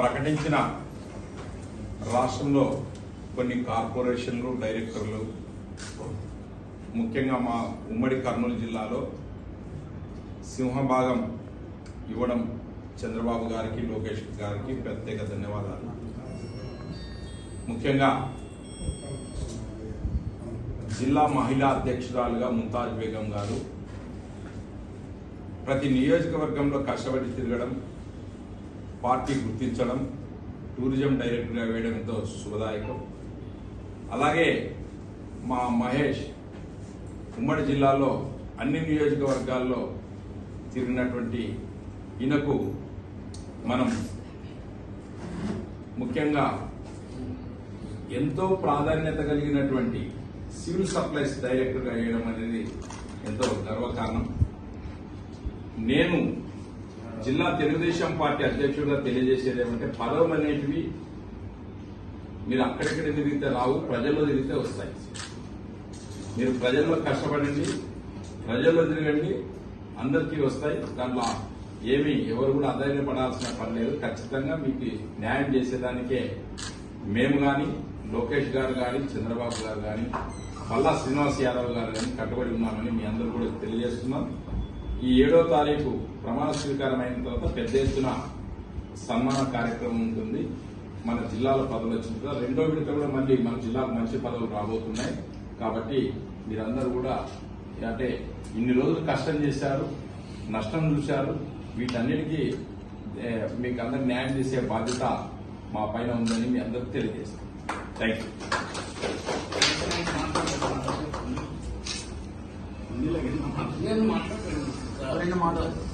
ప్రకటించిన రాష్ట్రంలో కొన్ని కార్పొరేషన్లు డైరెక్టర్లు ముఖ్యంగా మా ఉమ్మడి కర్నూలు జిల్లాలో సింహభాగం ఇవ్వడం చంద్రబాబు గారికి లోకేష్ గారికి ప్రత్యేక ధన్యవాదాలు. ముఖ్యంగా జిల్లా మహిళా అధ్యక్షురాలుగా ముంతాజ్ బేగం గారు ప్రతి నియోజకవర్గంలో కష్టపడి తిరగడం పార్టీ గుర్తించడం టూరిజం డైరెక్టర్గా వేయడం ఎంతో శుభదాయకం. అలాగే మా మహేష్ ఉమ్మడి జిల్లాలో అన్ని నియోజకవర్గాల్లో తిరిగినటువంటి ఈయనకు మనం ముఖ్యంగా ఎంతో ప్రాధాన్యత కలిగినటువంటి సివిల్ సప్లైస్ డైరెక్టర్గా వేయడం అనేది ఎంతో గర్వకారణం. నేను జిల్లా తెలుగుదేశం పార్టీ అధ్యక్షుడిగా తెలియజేసేది ఏమంటే పదవులు అనేటివి మీరు అక్కడెక్కడ తిరిగితే రావు ప్రజల్లో తిరిగితే వస్తాయి. మీరు ప్రజల్లో కష్టపడండి ప్రజల్లో తిరగండి అందరికీ వస్తాయి. దాంట్లో ఏమి ఎవరు కూడా అధైర్యపడాల్సిన పని లేదు. ఖచ్చితంగా మీకు న్యాయం చేసేదానికే మేము కానీ లోకేష్ గారు కానీ చంద్రబాబు గారు కానీ పల్లా శ్రీనివాస్ యాదవ్ గారు కానీ కట్టుబడి ఉన్నామని మీ అందరూ కూడా తెలియజేస్తున్నాం. ఈ ఏడో తారీఖు ప్రమాణ స్వీకారం అయిన తర్వాత పెద్ద ఎత్తున సన్మాన కార్యక్రమం ఉంటుంది. మన జిల్లాలో పదవులు వచ్చిన తర్వాత రెండో విడత కూడా మళ్ళీ మన జిల్లాకు మంచి పదవులు రాబోతున్నాయి. కాబట్టి మీరందరూ కూడా అంటే ఇన్ని రోజులు కష్టం చేశారు నష్టం చూశారు. వీటన్నిటికీ మీకు అందరు న్యాయం చేసే బాధ్యత మా పైన ఉందని మీ అందరికి తెలియజేస్తాం థ్యాంక్ యూ నేను మాట్లాడతాను.